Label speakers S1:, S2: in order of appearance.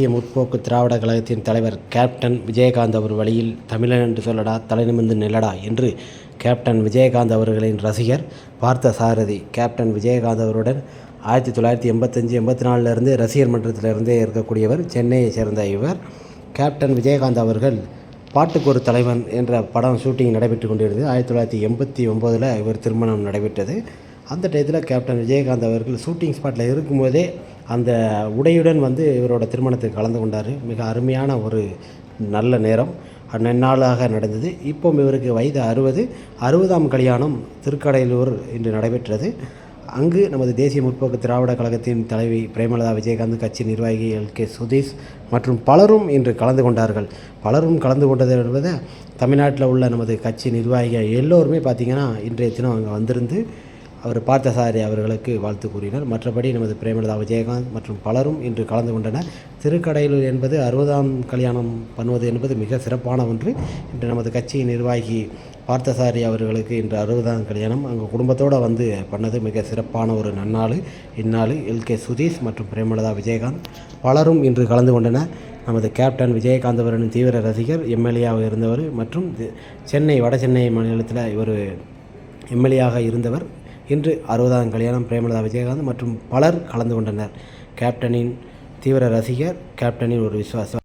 S1: இந்திய முற்போக்கு திராவிட கழகத்தின் தலைவர் கேப்டன் விஜயகாந்த் அவர் வழியில் தமிழன் என்று சொல்லடா தலைநிமிர்ந்து நில்லடா என்று கேப்டன் விஜயகாந்த் அவர்களின் ரசிகர் பார்த்த சாரதி. கேப்டன் விஜயகாந்த் அவருடன் ஆயிரத்தி தொள்ளாயிரத்தி எண்பத்தஞ்சு எண்பத்தி நாலுலேருந்து ரசிகர் மன்றத்திலிருந்தே இருக்கக்கூடியவர் சென்னையை சேர்ந்த இவர். கேப்டன் விஜயகாந்த் அவர்கள் பாட்டுக்கு ஒரு தலைவன் என்ற படம் ஷூட்டிங் நடைபெற்று கொண்டிருந்தது. ஆயிரத்தி தொள்ளாயிரத்தி எண்பத்தி ஒம்போதில் இவர் திருமணம் நடைபெற்றது. அந்த டயத்தில் கேப்டன் விஜயகாந்த் அவர்கள் ஷூட்டிங் ஸ்பாட்டில் இருக்கும்போதே அந்த உடையுடன் வந்து இவரோட திருமணத்துக்கு கலந்து கொண்டார். மிக அருமையான ஒரு நல்ல நேரம். நன்னாளாக நடந்தது. இப்போ இவருக்கு வயது அறுபது. அறுபதாம் கல்யாணம் திருக்கடையூர் இன்று நடைபெற்றது. அங்கு நமது தேசிய முற்போக்கு திராவிட கழகத்தின் தலைவி பிரேமலதா விஜயகாந்த் கட்சி நிர்வாகி எல். கே. சுதீஷ் மற்றும் பலரும் இன்று கலந்து கொண்டார்கள். பலரும் கலந்து கொண்டது என்பதை தமிழ்நாட்டில் உள்ள நமது கட்சி நிர்வாகிகள் எல்லோருமே பார்த்திங்கன்னா இன்றைய தினம் அங்கே வந்திருந்து அவர் பார்த்தசாரி அவர்களுக்கு வாழ்த்து கூறினார். மற்றபடி நமது பிரேமலதா விஜயகாந்த் மற்றும் பலரும் இன்று கலந்து கொண்டனர். திருக்கடையூர் என்பது அறுபதாம் கல்யாணம் பண்ணுவது என்பது மிக சிறப்பான ஒன்று. இன்று நமது கட்சியின் நிர்வாகி பார்த்தசாரி அவர்களுக்கு இன்று அறுபதாம் கல்யாணம். அங்கே குடும்பத்தோடு வந்து பண்ணது மிக சிறப்பான ஒரு நன்னாள். இந்நாள் எல். கே. சுதீஷ் மற்றும் பிரேமலதா விஜயகாந்த் பலரும் இன்று கலந்து கொண்டனர். நமது கேப்டன் விஜயகாந்த் அவரின் தீவிர ரசிகர் எம்எல்ஏவாக இருந்தவர் மற்றும் சென்னை வட சென்னை மாநிலத்தில் இவர் எம்எல்ஏயாக இருந்தவர். இன்று அறுபதாம் கல்யாணம் பிரேமலதா விஜயகாந்த் மற்றும் பலர் கலந்து கொண்டனர். கேப்டனின் தீவிர ரசிகர் கேப்டனின் ஒரு விசுவாசம்